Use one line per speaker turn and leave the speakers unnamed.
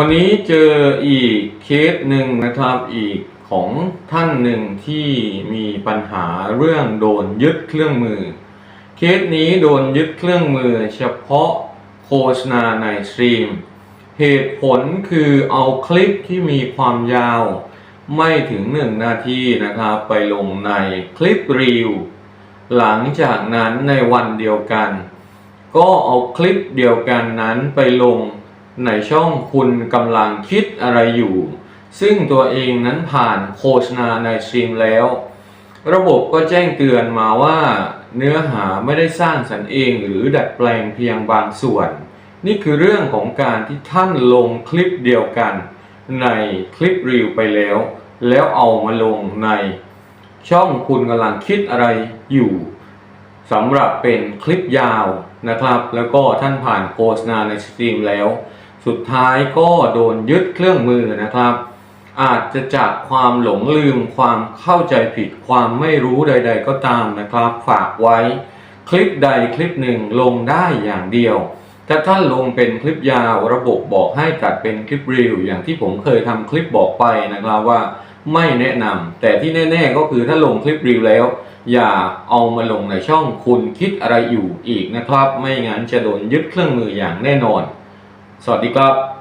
วันนี้เจออีกเคสหนึ่งนะครับอีกของท่านหนึ่งที่มีปัญหาเรื่องโดนยึดเครื่องมือ เคสนี้โดนยึดเครื่องมือเฉพาะโฆษณาในสตรีม เหตุผลคือเอาคลิปที่มีความยาว ไม่ถึง1นาทีนะครับไปลงในคลิปรีวหลังจากนั้นในวันเดียวกัน ก็เอาคลิปเดียวกันนั้นไปลง ในช่องคุณกำลังคิดอะไรอยู่ ซึ่งตัวเองนั้นผ่านโฆษณาในสตรีมแล้ว ระบบก็แจ้งเตือนมาว่า เนื้อหาไม่ได้สร้างสรรค์เองหรือดัดแปลงเพียงบางส่วน นี่คือเรื่องของการที่ท่านลงคลิปเดียวกัน ในคลิปรีวไปแล้ว แล้วเอามาลงใน ช่องคุณกำลังคิดอะไรอยู่สำหรับเป็นคลิปยาวนะครับ แล้วก็ท่านผ่านโฆษณาในสตรีมแล้ว สุดท้ายก็โดนยึดเครื่องมือนะครับ อาจจะจากความหลงลืมความเข้าใจผิดความไม่รู้ใด ๆ ก็ตามนะครับ ฝากไว้ คลิปใดคลิปหนึ่งลงได้อย่างเดียวถ้าท่านลงเป็นคลิปยาวระบบบอกให้ตัดเป็นคลิปรีวอย่างที่ผมเคยทำคลิปบอกไปนะครับว่าไม่แนะนำแต่ที่แน่ๆก็คือถ้าลงคลิปรีวแล้ว อย่าเอามาลงในช่องคุณคิดอะไรอยู่อีกนะครับ ไม่งั้นจะโดนยึดเครื่องมืออย่างแน่นอน สวัสดีครับ